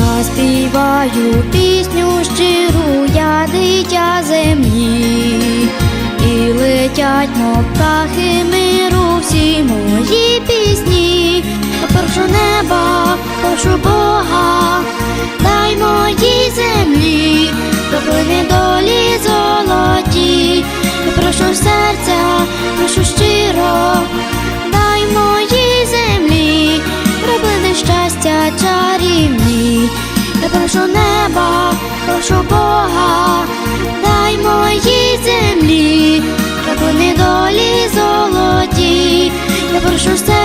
співаю пісню щиру, я дитя землі, і летять, мов птахи миру, всі мої пісні, прошу неба, прошу Бога, дай моїй землі, проплини долі золоті, прошу серця, прошу прошу неба, прошу Бога, дай моїй землі, проплини долі золоті, я прошу серця,